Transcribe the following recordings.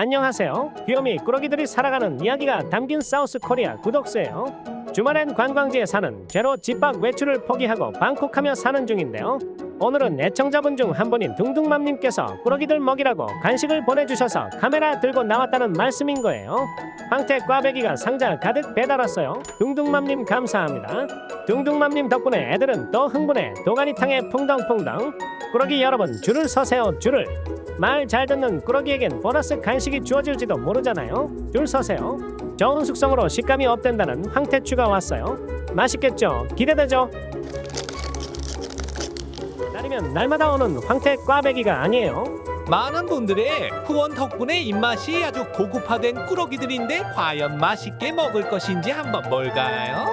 안녕하세요. 귀요미 꾸러기들이 살아가는 이야기가 담긴 사우스 코리아 구독수예요. 주말엔 관광지에 사는 죄로 집 밖 외출을 포기하고 방콕하며 사는 중인데요. 오늘은 애청자분 중 한 분인 둥둥맘님께서 꾸러기들 먹이라고 간식을 보내주셔서 카메라 들고 나왔다는 말씀인 거예요. 황태 꽈배기가 상자 가득 배달 왔어요. 둥둥맘님 감사합니다. 둥둥맘님 덕분에 애들은 또 흥분해 도가니탕에 풍덩풍덩. 꾸러기 여러분 줄을 서세요 줄을. 말 잘 듣는 꾸러기에겐 보너스 간식이 주어질지도 모르잖아요. 줄 서세요. 저온 숙성으로 식감이 업된다는 황태추가 왔어요. 맛있겠죠? 기대되죠? 날이면 날마다 오는 황태 꽈배기가 아니에요. 많은 분들의 후원 덕분에 입맛이 아주 고급화된 꾸러기들인데 과연 맛있게 먹을 것인지 한번 볼까요?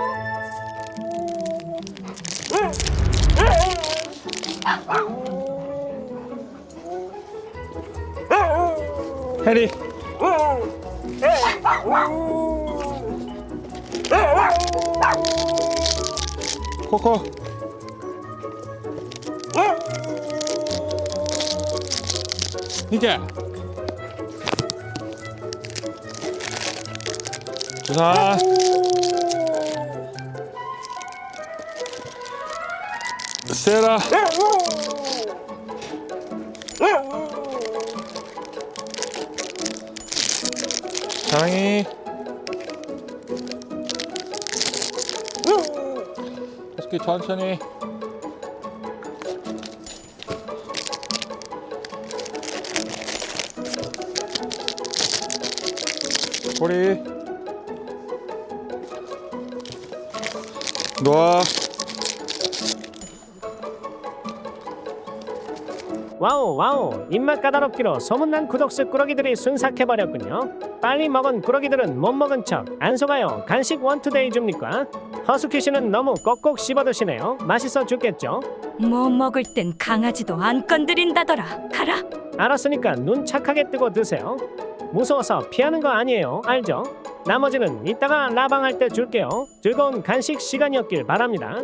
해리 코코 이제 주사 세라 사랑이 다섯 천천히. 꼬리. 놓아 와우 와우 입맛 까다롭기로 소문난 구독수 꾸러기들이 순삭해버렸군요 빨리 먹은 꾸러기들은 못 먹은 척 안 속아요 간식 원투데이 줍니까? 허스키 씨는 너무 꼭꼭 씹어드시네요 맛있어 죽겠죠? 뭐 먹을 땐 강아지도 안 건드린다더라. 가라. 알았으니까 눈 착하게 뜨고 드세요 무서워서 피하는 거 아니에요 알죠? 나머지는 이따가 라방할 때 줄게요 즐거운 간식 시간이었길 바랍니다